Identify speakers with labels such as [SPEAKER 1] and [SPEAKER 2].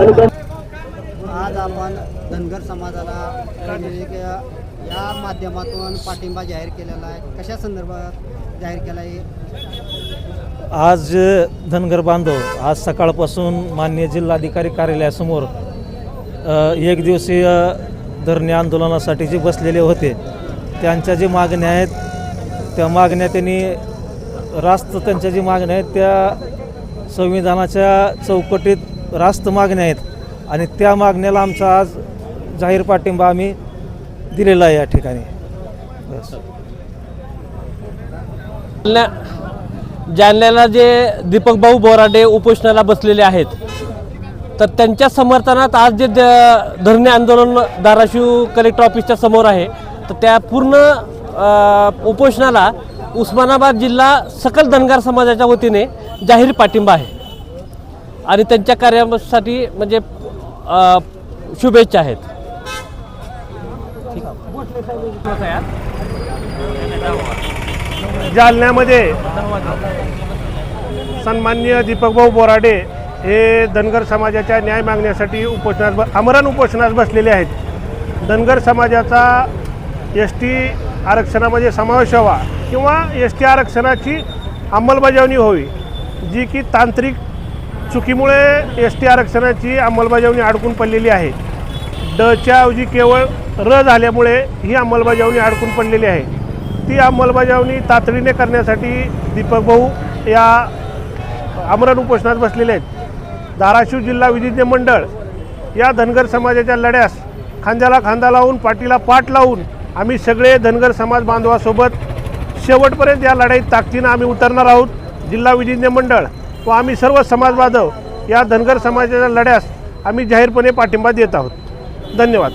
[SPEAKER 1] आज आपण धनगर समाजाला या माध्यमातून पाठिंबा जाहीर केलेला आहे. कशा संदर्भात जाहीर केला आहे?
[SPEAKER 2] आज धनगर बांधव आज सकाळपासून मान्य जिल्हाधिकारी कार्यालयासमोर एक दिवसीय धरणे आंदोलनासाठी जे बसलेले होते त्यांच्या जे मागण्या आहेत त्या मागण्या त्यांनी रास्त त्यांच्या जी मागण्या आहेत त्या संविधानाच्या चौकटीत रास्त मागण्या आहेत. आणि त्या मागण्याला आमचा आज जाहीर पाठिंबा आम्ही दिलेला आहे या ठिकाणी. बस.
[SPEAKER 3] जालन्या जालन्याला जे दीपक भाऊ बोराडे उपोषणाला बसलेले आहेत तर त्यांच्या समर्थनात आज जे द- धरणे आंदोलन धाराशिव कलेक्टर ऑफिसच्या समोर आहे तर त्या पूर्ण उपोषणाला उस्मानाबाद जिल्हा सकल धनगार समाजाच्या वतीने जाहीर पाठिंबा आहे. आणि त्यांच्या कार्यासाठी म्हणजे शुभेच्छा आहेत.
[SPEAKER 4] जालन्यामध्ये सन्माननीय दीपकभाऊ बोराडे हे धनगर समाजाच्या न्याय मागण्यासाठी उपोषणास ब आमरण उपोषणास बसलेले आहेत. धनगर समाजाचा एस टी आरक्षणामध्ये समावेश व्हावा किंवा एस टी आरक्षणाची अंमलबजावणी व्हावी जी की तांत्रिक चुकीमुळे एस टी आरक्षणाची अंमलबजावणी अडकून पडलेली आहे. डच्या ऐवजी केवळ र झाल्यामुळे ही अंमलबजावणी अडकून पडलेली आहे. ती अंमलबजावणी तातडीने करण्यासाठी दीपक भाऊ या आमरण उपोषणात बसलेले आहेत. धाराशिव जिल्हा विधिज्ञ मंडळ या धनगर समाजाच्या लढ्यास खांद्याला खांदा लावून पाठीला पाठ लावून आम्ही सगळे धनगर समाज बांधवासोबत शेवटपर्यंत या लढाईत ताकदीनं आम्ही उतरणार आहोत. जिल्हा विधिज्ञ मंडळ व आम्ही सर्व समाज या धनगर समाजाच्या लढ्यास आम्ही जाहीरपणे पाठिंबा देत आहोत. धन्यवाद.